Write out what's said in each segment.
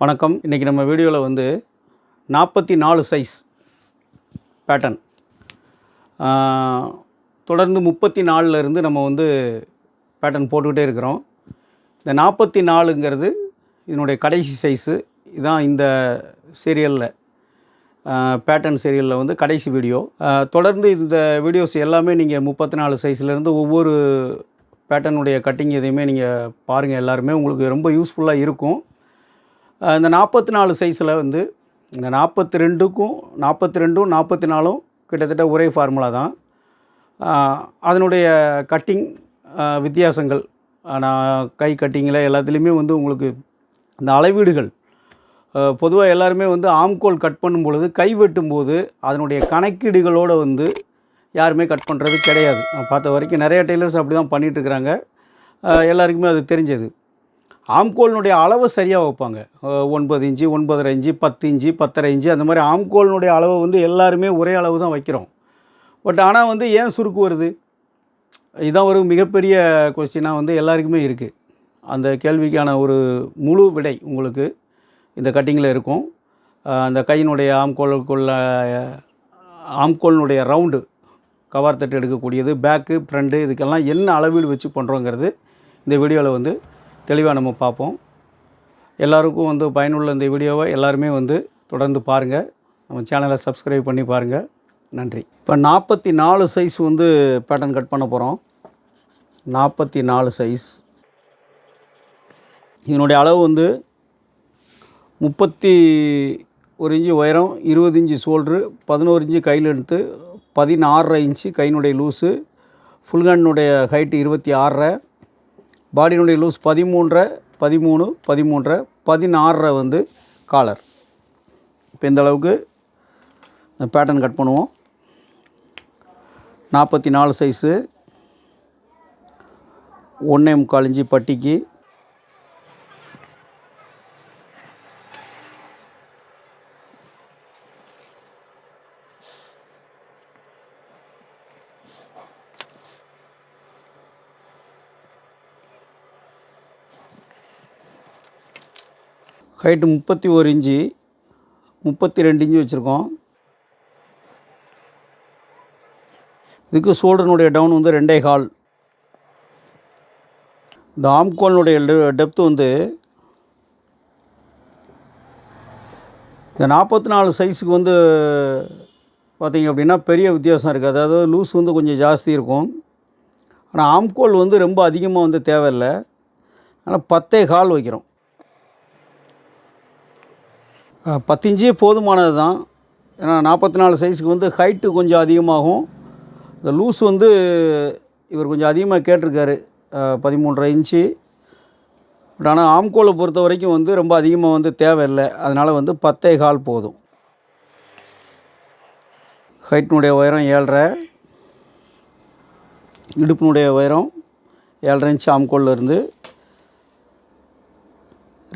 வணக்கம். இன்றைக்கி நம்ம வீடியோவில் வந்து நாற்பத்தி நாலு சைஸ் பேட்டர்ன் தொடர்ந்து முப்பத்தி நாலுலேருந்து நம்ம வந்து பேட்டர்ன் போட்டுக்கிட்டே இருக்கிறோம். இந்த நாற்பத்தி நாலுங்கிறது இதனுடைய கடைசி சைஸு இதுதான் இந்த சீரியலில் பேட்டர்ன் சீரியலில் வந்து கடைசி வீடியோ தொடர்ந்து இந்த வீடியோஸ் எல்லாமே நீங்கள் முப்பத்தி நாலு சைஸ்லேருந்து ஒவ்வொரு பேட்டர்னுடைய கட்டிங் எதையுமே நீங்கள் பாருங்கள் எல்லாருமே உங்களுக்கு ரொம்ப யூஸ்ஃபுல்லாக இருக்கும். இந்த நாற்பத்தி நாலு சைஸில் வந்து இந்த நாற்பத்தி ரெண்டுக்கும் நாற்பத்தி ரெண்டும் நாற்பத்தி நாலும் கிட்டத்தட்ட ஒரே ஃபார்முலா தான். அதனுடைய கட்டிங் வித்தியாசங்கள் நான் கை கட்டிங்கில் எல்லாத்துலேயுமே வந்து உங்களுக்கு இந்த அளவீடுகள் பொதுவாக எல்லாருமே வந்து ஆம்கோல் கட் பண்ணும் பொழுது கை வெட்டும் போது அதனுடைய கணக்கீடுகளோடு வந்து யாருமே கட் பண்ணுறது கிடையாது. நான் பார்த்த வரைக்கும் நிறைய டெய்லர்ஸ் அப்படி தான் பண்ணிகிட்ருக்குறாங்க எல்லாருக்குமே அது தெரிஞ்சது. ஆம்கோலினுடைய அளவை சரியாக வைப்பாங்க. ஒன்பது இன்ச்சு ஒன்பதரை இன்ச்சு பத்து இன்ச்சு பத்தரை இன்ச்சு அந்த மாதிரி ஆம்கோலினுடைய அளவை வந்து எல்லாருமே ஒரே அளவு தான் வைக்கிறோம். பட் ஆனால் வந்து ஏன் சுருக்கு வருது? இதுதான் ஒரு மிகப்பெரிய கொஸ்டினாக வந்து எல்லாருக்குமே இருக்குது அந்த கேள்விக்கான ஒரு முழு விடை உங்களுக்கு இந்த கட்டிங்கில் இருக்கும். அந்த கையினுடைய ஆம்கோலுக்குள்ள ஆம்கோலினுடைய ரவுண்டு கவர் தட்டு எடுக்கக்கூடியது பேக்கு ஃப்ரண்ட்டு இதுக்கெல்லாம் என்ன அளவீடு வச்சு பண்ணுறோங்கிறது இந்த வீடியோவில் வந்து தெளிவாக நம்ம பார்ப்போம். எல்லாருக்கும் வந்து பயனுள்ள இந்த வீடியோவை எல்லாருமே வந்து தொடர்ந்து பாருங்கள் நம்ம சேனலை சப்ஸ்கிரைப் பண்ணி பாருங்கள் நன்றி. இப்போ நாற்பத்தி நாலு சைஸ் வந்து பேட்டர்ன் கட் பண்ண போகிறோம் நாற்பத்தி நாலு சைஸ் இதனுடைய அளவு வந்து முப்பத்தி ஒரு இன்ச்சு உயரம் இருபது இன்ச்சு சோல்ட்ரு பதினோரு இன்ச்சு கையில் எடுத்து பதினாறரை இன்ச்சு கையினுடைய லூஸு ஃபுல்கனுடைய ஹைட்டு இருபத்தி ஆறரை பாடியினுடைய லூஸ் பதிமூன்றரை பதிமூணு பதிமூன்றரை பதினாறரை வந்து காலர். இப்போ இந்த அளவுக்கு இந்த பேட்டர்ன் கட் பண்ணுவோம். நாற்பத்தி நாலு சைஸு ஒன்றே முக்கால் இஞ்சி பட்டிக்கு ஹைட்டு முப்பத்தி ஒரு இன்ச்சு முப்பத்தி ரெண்டு இன்ச்சு வச்சுருக்கோம். இதுக்கு ஷோல்டர்னுடைய டவுன் வந்து ரெண்டே கால். இந்த ஆம்கோலினுடைய டெப்த்து வந்து இந்த நாற்பத்தி நாலு சைஸுக்கு வந்து பார்த்திங்க அப்படின்னா பெரிய வித்தியாசம் இருக்குது அதாவது லூஸ் வந்து கொஞ்சம் ஜாஸ்தி இருக்கும். ஆனால் ஆம்கோல் வந்து ரொம்ப அதிகமாக வந்து தேவையில்லை. ஆனால் பத்தே கால் வைக்கிறோம். பத்து இன்ச்சே போதுமானது தான் ஏன்னா நாற்பத்தி நாலு சைஸுக்கு வந்து ஹைட்டு கொஞ்சம் அதிகமாகும். இந்த லூஸ் வந்து இவர் கொஞ்சம் அதிகமாக கேட்டிருக்காரு. பதிமூன்றரை இன்ச்சு. பட் ஆனால் ஆம்கோலை பொறுத்த வரைக்கும் வந்து ரொம்ப அதிகமாக வந்து தேவையில்லை. அதனால் வந்து பத்தே கால் போதும். ஹைட்டினுடைய உயரம் ஏழரை. இடுப்பினுடைய உயரம் ஏழரை இன்ச்சு ஆம்கோலில் இருந்து.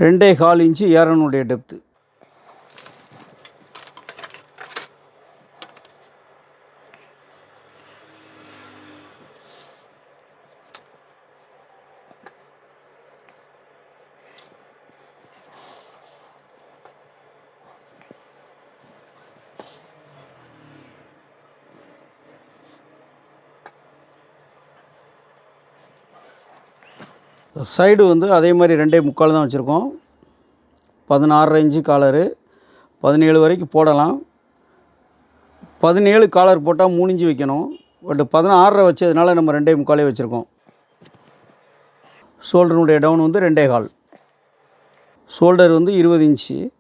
ரெண்டே கால் இன்ச்சு ஏரனுடைய டெப்த்து சைடு வந்து அதே மாதிரி ரெண்டே முக்கால் தான் வச்சுருக்கோம். பதினாறு இன்ச்சு காலரு. பதினேழு வரைக்கும் போடலாம். பதினேழு காலர் போட்டால் மூணு இன்ச்சு வைக்கணும். பட் பதினாறரை வச்சதுனால நம்ம ரெண்டே முக்காலே வச்சுருக்கோம். ஷோல்டருடைய டவுன் வந்து ரெண்டே கால். ஷோல்டர் வந்து இருபது இன்ச்சு.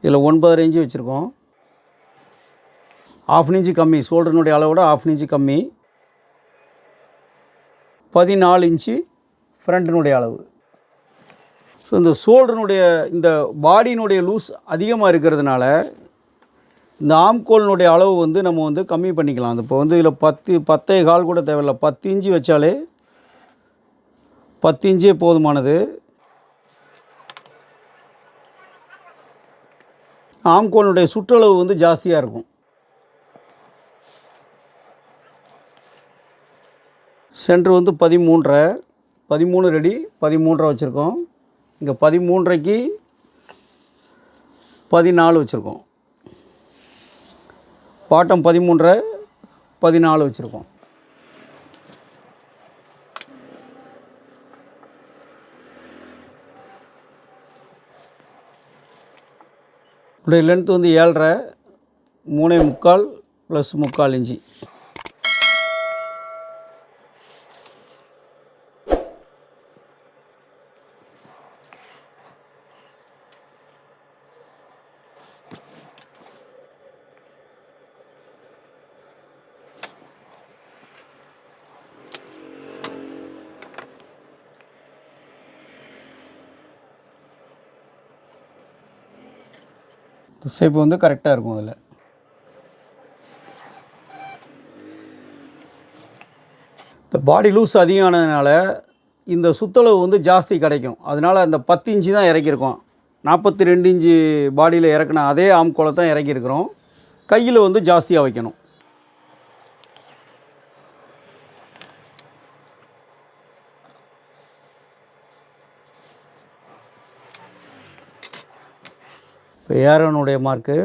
இதில் ஒன்பதரை இன்ச்சு வச்சுருக்கோம். ஆஃப் இன்ச்சு கம்மி. ஷோல்டருனுடைய அளவோட ஆஃப் இன்ச்சு கம்மி. பதினாலு இன்ச்சு ஃப்ரண்ட்டினுடைய அளவு. ஸோ இந்த ஷோல்டருனுடைய இந்த பாடியினுடைய லூஸ் அதிகமாக இருக்கிறதுனால இந்த ஆம்கோலினுடைய அளவு வந்து நம்ம வந்து கம்மி பண்ணிக்கலாம். இப்போ வந்து இதில் பத்து பத்தே கால் கூட தேவையில்ல. பத்து இன்ச்சு வச்சாலே பத்து இன்ச்சே போதுமானது. ஆம்கோலினுடைய சுற்றளவு வந்து ஜாஸ்தியாக இருக்கும். சென்ட்ரு வந்து பதிமூன்றரை பதிமூணு ரெடி பதிமூன்றரை வச்சுருக்கோம். இங்கே பதிமூன்றைக்கு பதினாலு வச்சுருக்கோம். பாட்டம் பதிமூன்றரை பதினாலு வச்சுருக்கோம். இப்படி லென்த் வந்து ஏழரை மூணே முக்கால் ப்ளஸ் முக்கால் இன்ச்சு ஷேப் வந்து கரெக்டாக இருக்கும் அதில். இந்த பாடி லூஸ் அதிகமானதுனால இந்த சுத்தளவு வந்து ஜாஸ்தி கிடைக்கும். அதனால் அந்த பத்து இன்ச்சு தான் இறக்கியிருக்கோம். நாற்பத்தி ரெண்டு இன்ச்சு பாடியில் இறக்குன அதே ஆம்கோலை தான் இறக்கியிருக்கிறோம். கையில் வந்து ஜாஸ்தியாக வைக்கணும். இப்போ ஏரோனுடைய மார்க்கு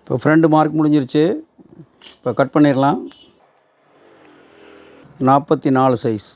இப்போ ஃப்ரெண்டு மார்க் முடிஞ்சிருச்சு. இப்போ கட் பண்ணிடலாம் நாற்பத்தி நாலு சைஸ்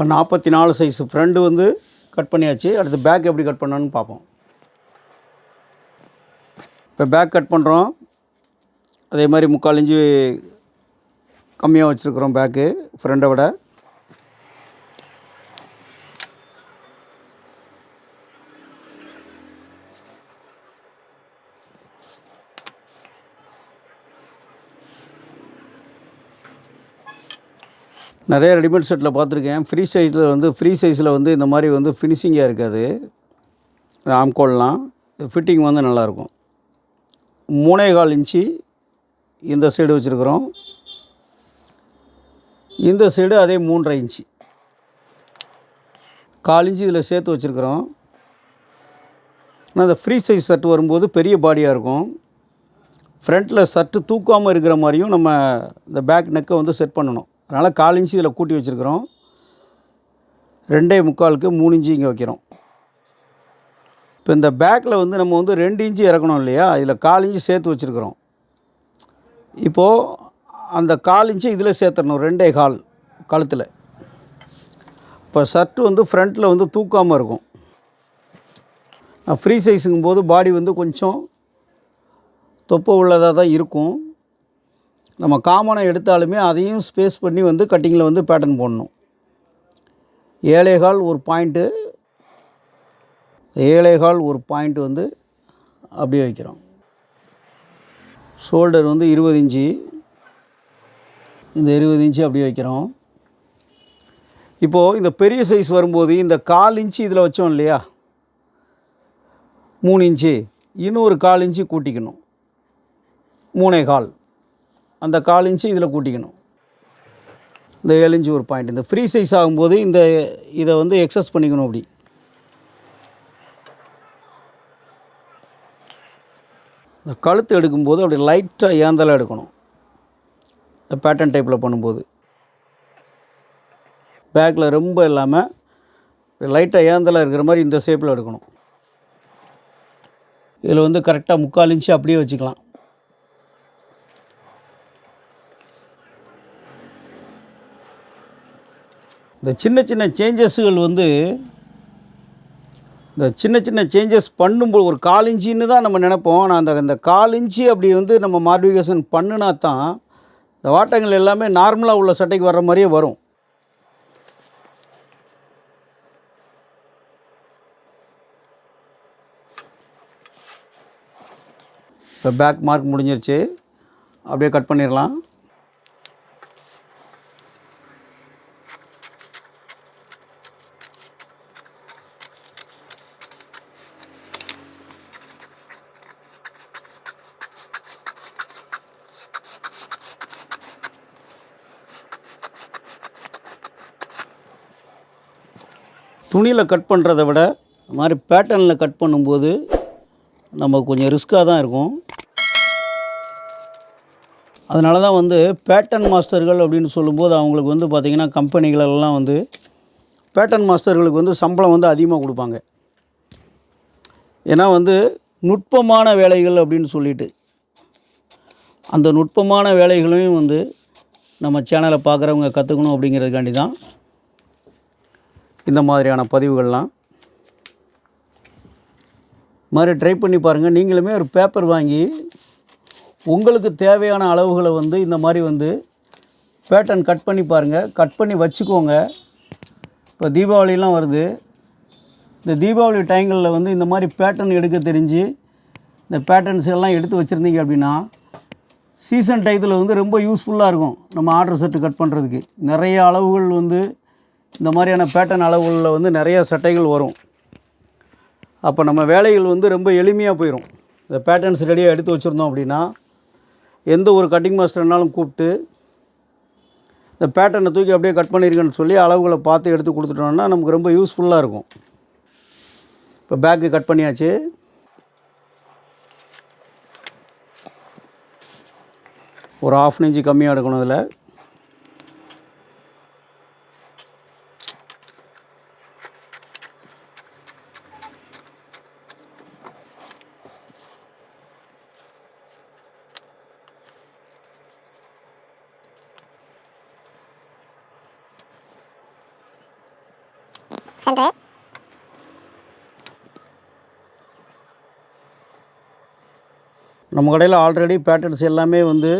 இப்போ நாற்பத்தி நாலு சைஸ் ஃப்ரண்ட்டு வந்து கட் பண்ணியாச்சு. அடுத்து பேக் எப்படி கட் பண்ணணும்னு பார்ப்போம். இப்போ பேக் கட் பண்ணுறோம் அதே மாதிரி முக்கால் இன்ச்சு கம்மியாக வச்சுருக்குறோம் பேக்கு ஃப்ரெண்டை விட. நிறைய ரெடிமேட் செட்டில் பார்த்துருக்கேன். ஃப்ரீ சைஸில் வந்து ஃப்ரீ சைஸில் வந்து இந்த மாதிரி வந்து ஃபினிஷிங்காக இருக்காது. ஆம்கோல்லாம் ஃபிட்டிங் வந்து நல்லாயிருக்கும். மூணே கால் இன்ச்சு இந்த சைடு வச்சுருக்குறோம். இந்த சைடு அதே மூன்றரை இன்ச்சு. கால் இன்ச்சு இதில் சேர்த்து வச்சுருக்குறோம். ஆனால் அந்த ஃப்ரீ சைஸ் சர்ட் வரும்போது பெரிய பாடியாக இருக்கும். ஃப்ரண்ட்டில் சர்ட்டு தூக்காமல் இருக்கிற மாதிரியும் நம்ம இந்த பேக் நெக்கை வந்து செட் பண்ணணும். அதனால் கால் இன்ச்சு இதில் கூட்டி வச்சுருக்குறோம். ரெண்டே முக்காலுக்கு மூணு இன்ச்சு இங்கே வைக்கிறோம். இப்போ இந்த பேக்கில் வந்து நம்ம வந்து ரெண்டு இன்ச்சு இறக்கணும் இல்லையா? இதில் கால் இன்ச்சு சேர்த்து வச்சுருக்குறோம். இப்போது அந்த கால் இன்ச்சு இதில் சேர்த்துடணும் ரெண்டே கால் கழுத்தில். இப்போ ஷர்ட்டு வந்து ஃப்ரண்ட்டில் வந்து தூக்காமல் இருக்கும். ஃப்ரீ சைஸுங்கும் போது பாடி வந்து கொஞ்சம் தொப்பை உள்ளதாக தான் இருக்கும். நம்ம காமனாக எடுத்தாலுமே அதையும் ஸ்பேஸ் பண்ணி வந்து கட்டிங்கில் வந்து பேட்டர்ன் போடணும். ஏழைகால் ஒரு பாயிண்ட்டு ஏழைகால் ஒரு பாயிண்ட் வந்து அப்படியே வைக்கிறோம். ஷோல்டர் வந்து இருபது இன்ச்சு இந்த இருபது இன்ச்சு அப்படியே வைக்கிறோம். இப்போது இந்த பெரிய சைஸ் வரும்போது இந்த கால் இன்ச்சு இதில் வச்சோம் இல்லையா? மூணு இன்ச்சு இன்னும் ஒரு கால் இன்ச்சு கூட்டிக்கணும். மூணே கால். அந்த கால் இன்ச்சு இதில் கூட்டிக்கணும். இந்த ஏழு இன்ச்சு ஒரு பாயிண்ட் இந்த ஃப்ரீ சைஸ் ஆகும்போது இந்த இதை வந்து எக்ஸஸ் பண்ணிக்கணும் அப்படி. இந்த கழுத்து எடுக்கும்போது அப்படி லைட்டாக ஏந்தலாக எடுக்கணும். இந்த பேட்டர்ன் டைப்பில் பண்ணும்போது. பேக்கில் ரொம்ப இல்லாமல் லைட்டாக ஏந்தலாக இருக்கிற மாதிரி இந்த ஷேப்பில் எடுக்கணும். இதில் வந்து கரெக்டாக முக்கால் இன்ச்சு அப்படியே வச்சுக்கலாம். இந்த சின்ன சின்ன சேஞ்சஸ்கள் வந்து இந்த சின்ன சின்ன சேஞ்சஸ் பண்ணும்போது ஒரு கால் இன்ச்சின்னு தான் நம்ம நினைப்போம். ஆனால் அந்த அந்த கால் இன்ச்சு அப்படி வந்து நம்ம மாடிஃபிகேஷன் பண்ணுனா தான் இந்த வாட்டங்கள் எல்லாமே நார்மலாக உள்ள சட்டைக்கு வர்ற மாதிரியே வரும். இப்போ பேக் மார்க் முடிஞ்சிருச்சு. அப்படியே கட் பண்ணிடலாம். துணியில் கட் பண்ணுறத விட இந்த மாதிரி பேட்டர்னில் கட் பண்ணும்போது நம்ம கொஞ்சம் ரிஸ்க்காக தான் இருக்கும். அதனால தான் வந்து பேட்டன் மாஸ்டர்கள் அப்படின்னு சொல்லும்போது அவங்களுக்கு வந்து பார்த்திங்கன்னா கம்பெனிகளெல்லாம் வந்து பேட்டன் மாஸ்டர்களுக்கு வந்து சம்பளம் வந்து அதிகமாக கொடுப்பாங்க. ஏன்னா வந்து நுட்பமான வேலைகள் அப்படின்னு சொல்லிட்டு அந்த நுட்பமான வேலைகளையும் வந்து நம்ம சேனலை பார்க்குறவங்க கற்றுக்கணும் அப்படிங்கிறதுக்காண்டி தான் இந்த மாதிரியான பதிவுகள்லாம். மாதிரி ட்ரை பண்ணி பாருங்கள் நீங்களுமே ஒரு பேப்பர் வாங்கி உங்களுக்கு தேவையான அளவுகளை வந்து இந்த மாதிரி வந்து பேட்டர்ன் கட் பண்ணி பாருங்கள் கட் பண்ணி வச்சுக்கோங்க. இப்போ தீபாவளிலாம் வருது. இந்த தீபாவளி டைங்களில் வந்து இந்த மாதிரி பேட்டர்ன் எடுக்க தெரிஞ்சு இந்த பேட்டர்ன்ஸ் எல்லாம் எடுத்து வச்சுருந்தீங்க அப்படின்னா சீசன் டயத்தில் வந்து ரொம்ப யூஸ்ஃபுல்லாக இருக்கும். நம்ம ஆர்டர் செட்டு கட் பண்ணுறதுக்கு நிறைய அளவுகள் வந்து இந்த மாதிரியான பேட்டர்ன் அளவுகளில் வந்து நிறைய சட்டைகள் வரும். அப்போ நம்ம வேலைகள் வந்து ரொம்ப எளிமையாக போயிடும் இந்த பேட்டர்ன்ஸ் ரெடியாக எடுத்து வச்சுருந்தோம் அப்படின்னா எந்த ஒரு கட்டிங் மாஸ்டர்னாலும் கூப்பிட்டு இந்த பேட்டர்னை தூக்கி அப்படியே கட் பண்ணியிருக்கேன்னு சொல்லி அளவுகளை பார்த்து எடுத்து கொடுத்துட்டோம்னா நமக்கு ரொம்ப யூஸ்ஃபுல்லாக இருக்கும். இப்போ பேக்கு கட் பண்ணியாச்சு. ஒரு ஆஃப் இன்ச்சு கம்மியாக எடுக்கணும் அதில். சென்று நம்ம கடையில் ஆல்ரெடி பேட்டர்ன்ஸ் எல்லாமே வந்து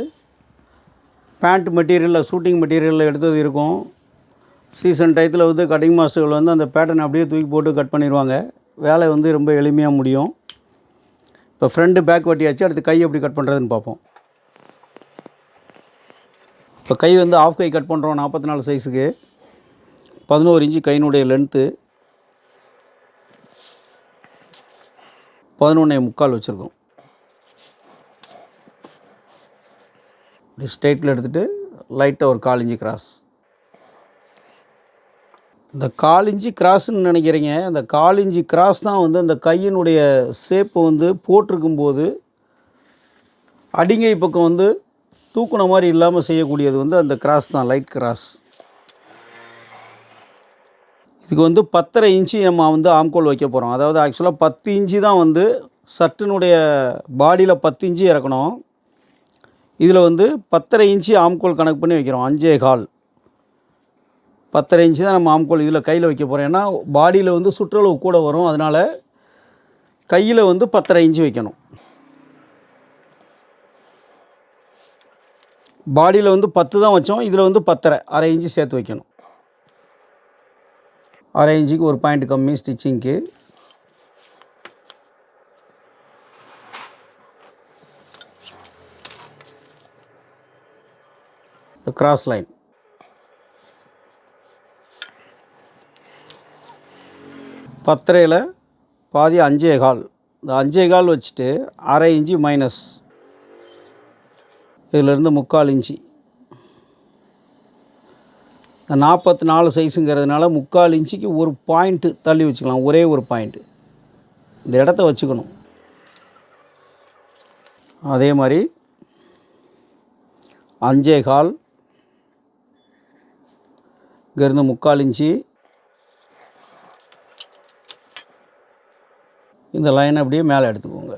பேண்ட் மெட்டீரியலில் ஷூட்டிங் மெட்டீரியலில் எடுத்தது இருக்கும். சீசன் டயத்தில் வந்து கட்டிங் மாஸ்டர்கள் வந்து அந்த பேட்டர்ன் அப்படியே தூக்கி போட்டு கட் பண்ணிடுவாங்க. வேலை வந்து ரொம்ப எளிமையாக முடியும். இப்போ ஃப்ரண்ட்டு பேக் வட்டியாச்சு அடுத்து கை எப்படி கட் பண்ணுறதுன்னு பார்ப்போம். இப்போ கை வந்து ஆஃப் கை கட் பண்ணுறோம் நாற்பத்தி நாலு சைஸுக்கு பதினோரு இன்ச்சு கையினுடைய லென்த்து பதினொன்னே முக்கால் வச்சுருக்கோம். இப்படி ஸ்ட்ரெயிட்டில் எடுத்துகிட்டு லைட்டாக ஒரு கால் இஞ்சி கிராஸ் இந்த கால் இஞ்சி கிராஸ்ன்னு நினைக்கிறீங்க அந்த கால் இஞ்சி கிராஸ் தான் வந்து அந்த கையினுடைய ஷேப்பை வந்து போட்டிருக்கும்போது அடிங்கை பக்கம் வந்து தூக்குன மாதிரி இல்லாமல் செய்யக்கூடியது வந்து அந்த கிராஸ் தான் லைட் கிராஸ் இதுக்கு வந்து பத்தரை இன்ச்சு நம்ம வந்து ஆம்கோல் வைக்க போகிறோம் அதாவது ஆக்சுவலாக பத்து இன்ச்சு தான் வந்து சட்டினுடைய பாடியில் பத்து இன்ச்சு இறக்கணும். இதில் வந்து பத்தரை இன்ச்சு ஆம்கோல் கணக்கு பண்ணி வைக்கிறோம். அஞ்சே கால். பத்தரை இன்ச்சு தான் நம்ம ஆம்கோல் இதில் கையில் வைக்க போகிறோம் ஏன்னா பாடியில் வந்து சுற்றளவு கூட வரும். அதனால் கையில் வந்து பத்தரை இன்ச்சு வைக்கணும். பாடியில் வந்து பத்து தான் வச்சோம். இதில் வந்து பத்தரை அரை இன்ச்சு சேர்த்து வைக்கணும். அரை இன்ச்சுக்கு ஒரு பாயிண்ட் கம்மி ஸ்டிச்சிங்க்கு. இந்த கிராஸ் லைன் பத்தரையில் பாதி அஞ்சே கால். இந்த அஞ்சே கால் வச்சுட்டு அரை இன்ச்சு மைனஸ் இதிலேருந்து முக்கால் இன்ச்சு. இந்த நாற்பத்தி நாலு சைஸுங்கிறதுனால முக்கால் இன்ச்சுக்கு ஒரு பாயிண்ட்டு தள்ளி வச்சுக்கலாம் ஒரே ஒரு பாயிண்ட்டு. இந்த இடத்த வச்சுக்கணும். அதே மாதிரி அஞ்சே கால் இங்கேருந்து முக்கால் இன்ச்சு. இந்த லைனை அப்படியே மேலே எடுத்துக்கோங்க.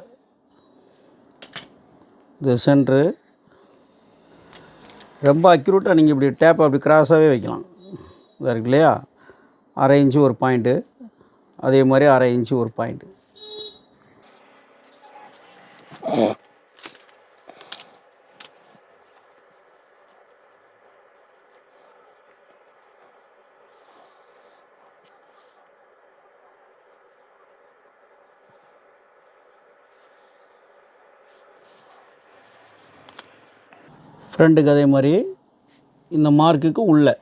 இது சென்ட்ரு ரொம்ப அக்யூரேட்டாக நீங்கள் இப்படி டேப் அப்படி கிராஸாகவே வைக்கலாம். இதாக இருக்கு இல்லையா? அரை இன்ச்சு ஒரு பாயிண்ட்டு அதே மாதிரி அரை இன்ச்சு ஒரு பாயிண்ட்டு ஃப்ரண்ட்டுக்கு அதே மாதிரி இந்த மார்க்குக்கு உள்ளே.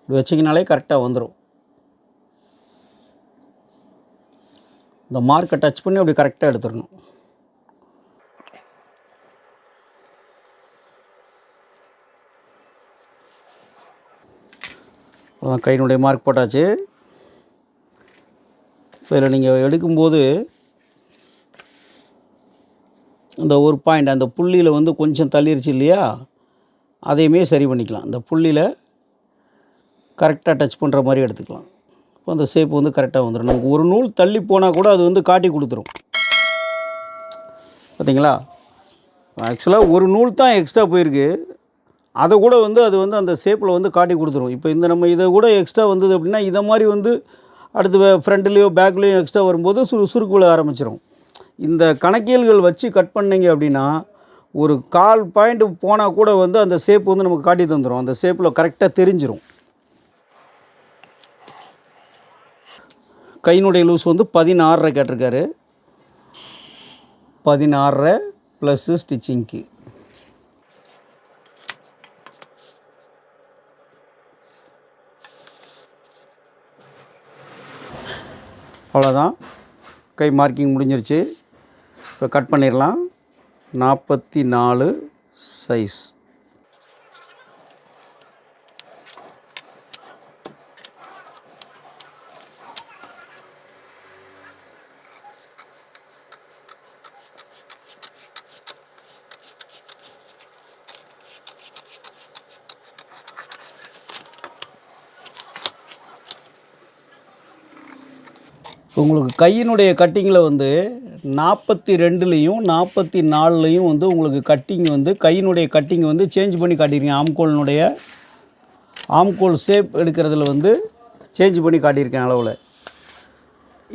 இப்படி வச்சிங்கனாலே கரெக்டாக வந்துடும் இந்த மார்க்கை டச் பண்ணி அப்படி கரெக்டாக எடுத்துடணும். அதான் கையினுடைய மார்க் போட்டாச்சு. இப்போ இதில் நீங்கள் எடுக்கும்போது இந்த ஒரு பாயிண்ட் அந்த புள்ளியில் வந்து கொஞ்சம் தள்ளிருச்சு இல்லையா? அதையுமே சரி பண்ணிக்கலாம். இந்த புள்ளியில் கரெக்டாக டச் பண்ணுற மாதிரி எடுத்துக்கலாம். இப்போ அந்த ஷேப் வந்து கரெக்டாக வந்துடும் நமக்கு ஒரு நூல் தள்ளி போனால் கூட அது வந்து காட்டி கொடுத்துரும். பார்த்தீங்களா ஆக்சுவலாக ஒரு நூல் தான் எக்ஸ்ட்ரா போயிருக்கு. அதை கூட வந்து அது வந்து அந்த ஷேப்பில் வந்து காட்டி கொடுத்துரும். இப்போ இந்த நம்ம இதை கூட எக்ஸ்ட்ரா வந்தது அப்படின்னா இதை மாதிரி வந்து அடுத்து ஃப்ரண்ட்லேயோ பேக்லேயோ எக்ஸ்ட்ரா வரும்போது சுரு சுருக்கு விழ ஆரம்பிச்சிடும் இந்த கணக்கியல்கள் வச்சு கட் பண்ணீங்க அப்படின்னா ஒரு கால் பாயிண்ட் போனால் கூட வந்து அந்த ஷேப் வந்து நமக்கு காட்டி தந்துடும் அந்த ஷேப்பில் கரெக்டாக தெரிஞ்சிரும். கையினுடைய லூஸ் வந்து பதினாறரை கேட்டிருக்காரு. பதினாறரை ப்ளஸ்ஸு ஸ்டிச்சிங்க்கு அவ்வளோதான் கை மார்க்கிங் முடிஞ்சிருச்சு. இப்போ கட் பண்ணிடலாம். நாற்பத்தி நாலு சைஸ் உங்களுக்கு கையினுடைய கட்டிங்கில் வந்து நாற்பத்தி ரெண்டுலேயும் நாற்பத்தி நாலுலேயும் வந்து உங்களுக்கு கட்டிங் வந்து கையினுடைய கட்டிங் வந்து சேஞ்ச் பண்ணி காட்டியிருக்கேன். ஆம்கோலினுடைய ஆம்கோல் ஷேப் எடுக்கிறதுல வந்து சேஞ்ச் பண்ணி காட்டியிருக்கேன் அளவில்.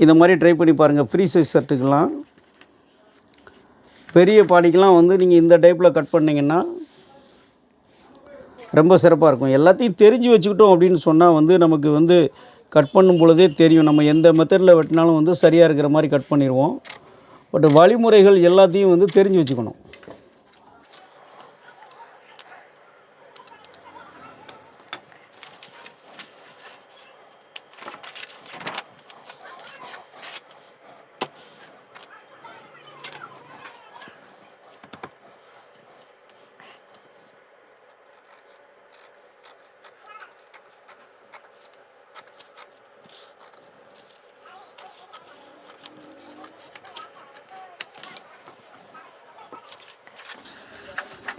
இந்த மாதிரி ட்ரை பண்ணி பாருங்கள் ஃப்ரீ சைஸ் ஷர்ட்டுக்கெலாம் பெரிய பாடிக்கெலாம் வந்து நீங்கள் இந்த டைப்பில் கட் பண்ணிங்கன்னா ரொம்ப சிறப்பாக இருக்கும். எல்லாத்தையும் தெரிஞ்சு வச்சுக்கிட்டோம் அப்படின்னு சொன்னால் வந்து நமக்கு வந்து கட் பண்ணும் பொழுதே தெரியும். நம்ம எந்த மெத்தடில் வெட்டினாலும் வந்து சரியாக இருக்கிற மாதிரி கட் பண்ணிடுவோம் பட் வழிமுறைகள் எல்லாத்தையும் வந்து தெரிஞ்சு வச்சுக்கணும்.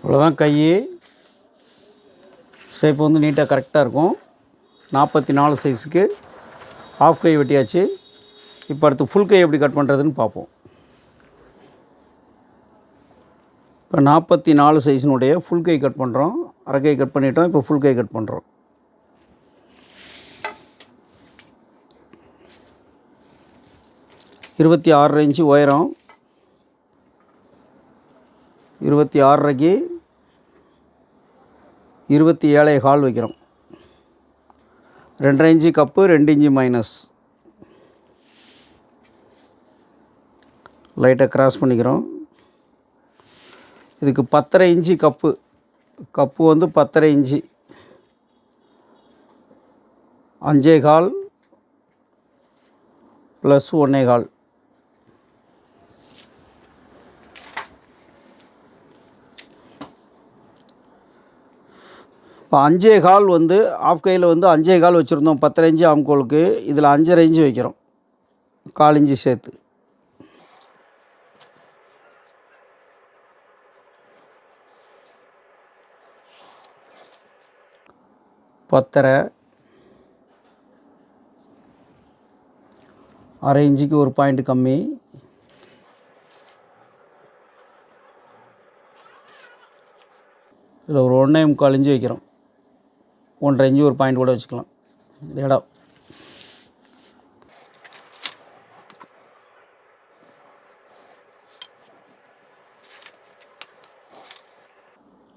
அவ்வளோதான் கை. ஷேப் வந்து நீட்டாக கரெக்டாக இருக்கும். நாற்பத்தி நாலு சைஸுக்கு ஆஃப் கை வெட்டியாச்சு. இப்போ அடுத்து ஃபுல் கை எப்படி கட் பண்ணுறதுன்னு பார்ப்போம். இப்போ நாற்பத்தி நாலு சைஸினுடைய ஃபுல் கை கட் பண்ணுறோம் அரை கை கட் பண்ணிட்டோம் இப்போ ஃபுல் கை கட் பண்ணுறோம் இருபத்தி ஆறரை இன்ச்சு உயரம். இருபத்தி ஆறரைக்கு இருபத்தி ஏழை ஹால் வைக்கிறோம். ரெண்டரை இன்ச்சு கப்பு ரெண்டு இன்ச்சு மைனஸ் லைட்டாக க்ராஸ் பண்ணிக்கிறோம். இதுக்கு பத்தரை இன்ச்சு கப்பு. கப்பு வந்து பத்தரை இன்ச்சு. அஞ்சே கால் ப்ளஸ் ஒன்னே கால். இப்போ அஞ்சே கால் வந்து ஆஃப் கையில் வந்து அஞ்சே கால் வச்சுருந்தோம் பத்தரை இன்ச்சு ஆம்கோலுக்கு இதில் அஞ்சரை இன்ச்சு வைக்கிறோம். கால் இன்ச்சு சேர்த்து. பத்தரை. அரை இன்ச்சுக்கு ஒரு பாயிண்ட் கம்மி. இதில் ஒரு ஒன்றே முக்கால் இன்ச்சு வைக்கிறோம். ஒன்றரை இஞ்சி ஒரு பாயிண்ட் கூட வச்சுக்கலாம். இடம்.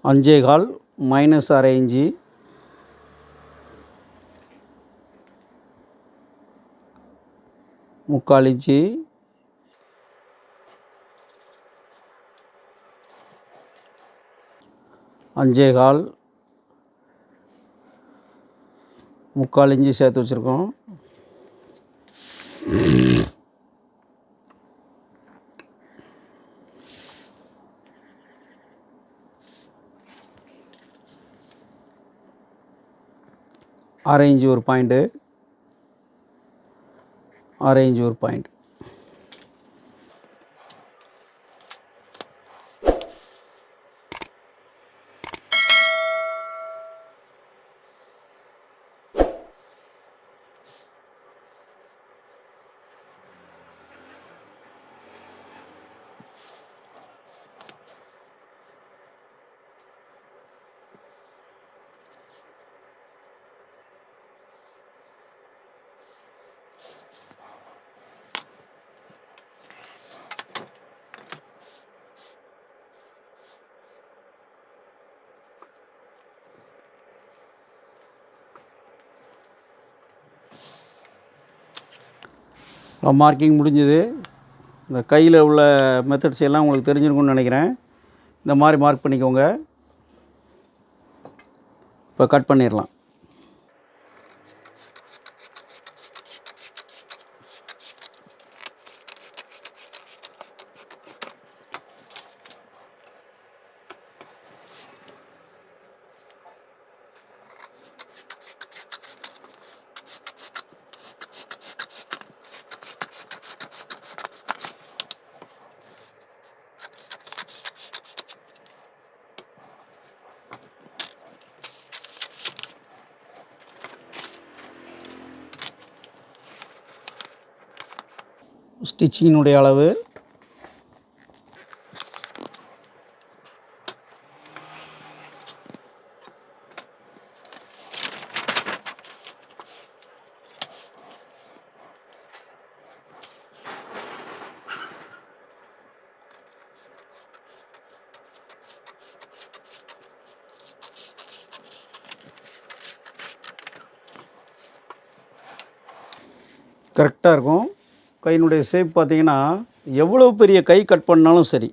அஞ்சே கால் மைனஸ் அரை இஞ்சி முக்கால் இஞ்சி அஞ்சே கால் முக்கால் இஞ்சி சேர்த்து வச்சுருக்கோம். அரை இஞ்சி ஒரு பாயிண்ட்டு. அரை இஞ்சி ஒரு பாயிண்ட். மார்க்கிங் முடிஞ்சது. இந்த கையில் உள்ள மெத்தட்ஸ் எல்லாம் உங்களுக்கு தெரிஞ்சிருக்கும்னு நினைக்கிறேன். இந்த மாதிரி மார்க் பண்ணிக்கோங்க. இப்போ கட் பண்ணிடலாம். ஸ்டிச்சிங்கினுடைய அளவு. கரெக்டாக இருக்கும். கையினுடைய ஷேப் பார்த்தீங்கன்னா எவ்வளோ பெரிய கை கட் பண்ணாலும் சரி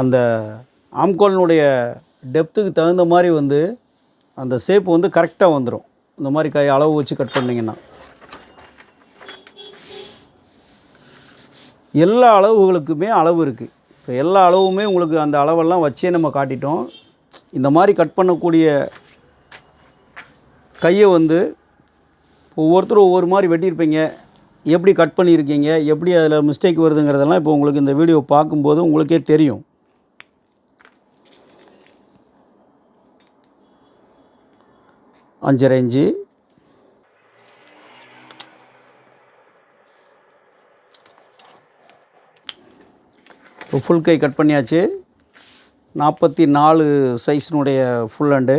அந்த ஆம்கோலினுடைய டெப்த்துக்கு தகுந்த மாதிரி வந்து அந்த ஷேப் வந்து கரெக்டாக வந்துடும் இந்த மாதிரி கை அளவு வச்சு கட் பண்ணிங்கன்னா. எல்லா அளவுகளுக்குமே அளவு இருக்குது இப்போ எல்லா அளவுமே உங்களுக்கு அந்த அளவெல்லாம் வச்சே நம்ம காட்டிட்டோம். இந்த மாதிரி கட் பண்ணக்கூடிய கையை வந்து ஒவ்வொருத்தரும் ஒவ்வொரு மாதிரி வெட்டியிருப்பீங்க. எப்படி கட் பண்ணியிருக்கீங்க எப்படி அதில் மிஸ்டேக் வருதுங்கிறதெல்லாம் இப்போ உங்களுக்கு இந்த வீடியோ பார்க்கும்போது உங்களுக்கே தெரியும். அஞ்சரை இன்ச்சு. இப்போ ஃபுல் கை கட் பண்ணியாச்சு. நாற்பத்தி நாலு சைஸினுடைய ஃபுல் அண்டு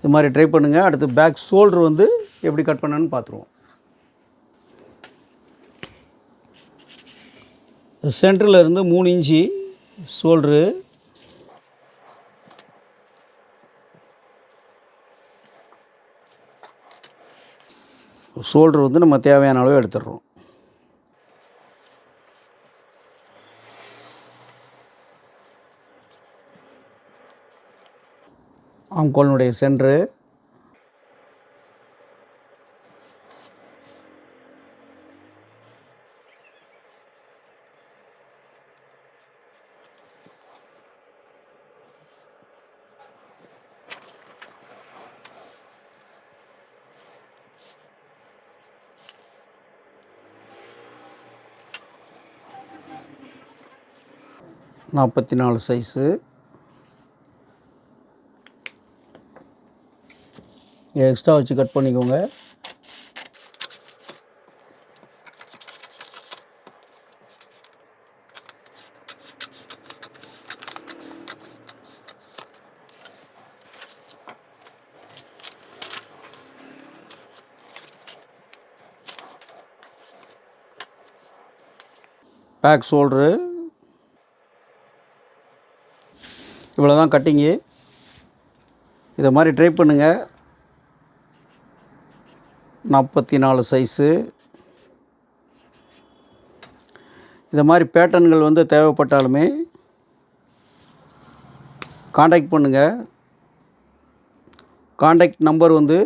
இது மாதிரி ட்ரை பண்ணுங்கள் அடுத்து பேக் ஷோல்டர் வந்து எப்படி கட் பண்ணணும்னு பார்த்துருவோம். சென்டரில் இருந்து மூணு இன்ச்சு ஷோல்ட்ரு ஷோல்டர் வந்து நம்ம தேவையான அளவு எடுத்துடுறோம். ஆம்கோலினுடைய சென்று நாற்பத்தி நாலு சைஸு நீங்கள் எக்ஸ்ட்ரா வச்சு கட் பண்ணிக்கோங்க. பேக் ஷோல்ட்ரு இவ்வளோ தான் கட்டிங்கு இதை மாதிரி ட்ரை பண்ணுங்கள் நாற்பத்தி நாலு சைஸு இதை மாதிரி பேட்டர்ன்கள் வந்து தேவைப்பட்டாலுமே காண்டாக்ட் பண்ணுங்கள் காண்டாக்ட் நம்பர் வந்து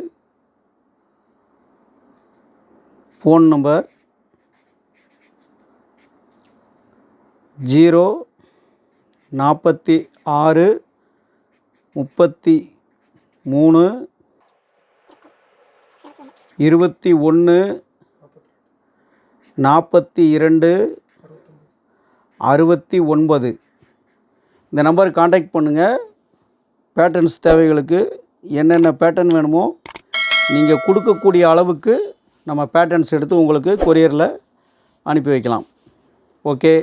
ஃபோன் நம்பர் ஜீரோ நாற்பத்தி ஆறு முப்பத்தி மூணு இருபத்தி ஒன்று நாற்பத்தி இரண்டு அறுபத்தி ஒன்பது. இந்த நம்பருக்கு காண்டாக்ட் பண்ணுங்கள் பேட்டர்ன்ஸ் தேவைகளுக்கு என்னென்ன பேட்டர்ன் வேணுமோ நீங்கள் கொடுக்கக்கூடிய அளவுக்கு நம்ம பேட்டர்ன்ஸ் எடுத்து உங்களுக்கு கொரியரில் அனுப்பி வைக்கலாம். ஓகே